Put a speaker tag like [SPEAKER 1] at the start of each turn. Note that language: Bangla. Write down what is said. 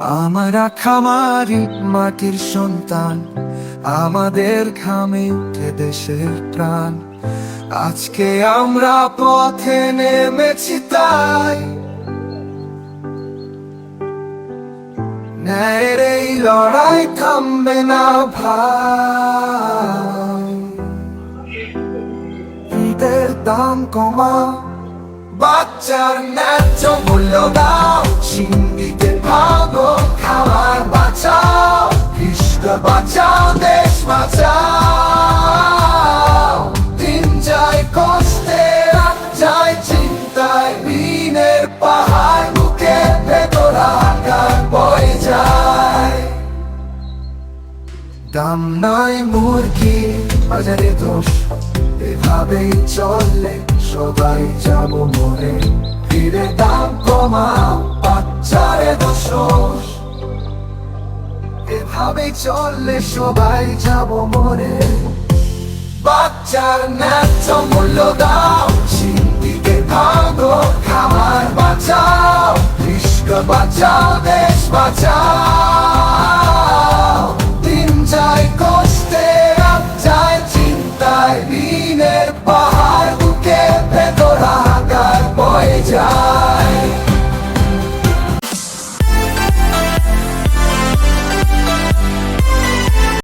[SPEAKER 1] আমরা খামারি মাটির সন্তান, আমাদের ঘামে উঠে দেশের প্রাণ। আজকে আমরা পথে নেমেছি তাই। ন্যায়ের এই লড়াই থামবে না ভাই। দাম কমা বাচ্চার ন্যায্য মূল্য দাও। সিন্দিতে ভাগো খাবার বাঁচাও। কৃষ্ণ বাঁচাও, দেশ বাঁচাও। দিন যায় কষ্টে যায় চিন্তায়। ঋণের পাহাড় বুকে ভেতর আকার বয়ে যায়। দাম নয় মুরগি, বাজারে দোষ। এভাবেই চললে সবাই যাব মরে ফিরে দাম কমাও বাচ্চারে দোষ এভাবেই চললে সবাই যাব মনে। বাচ্চার ন্যায্য মূল্য দাও সিন্দিকে ভাগো খামার বাঁচাও কৃষ্ণ বাঁচাও, দেশ বাঁচাও।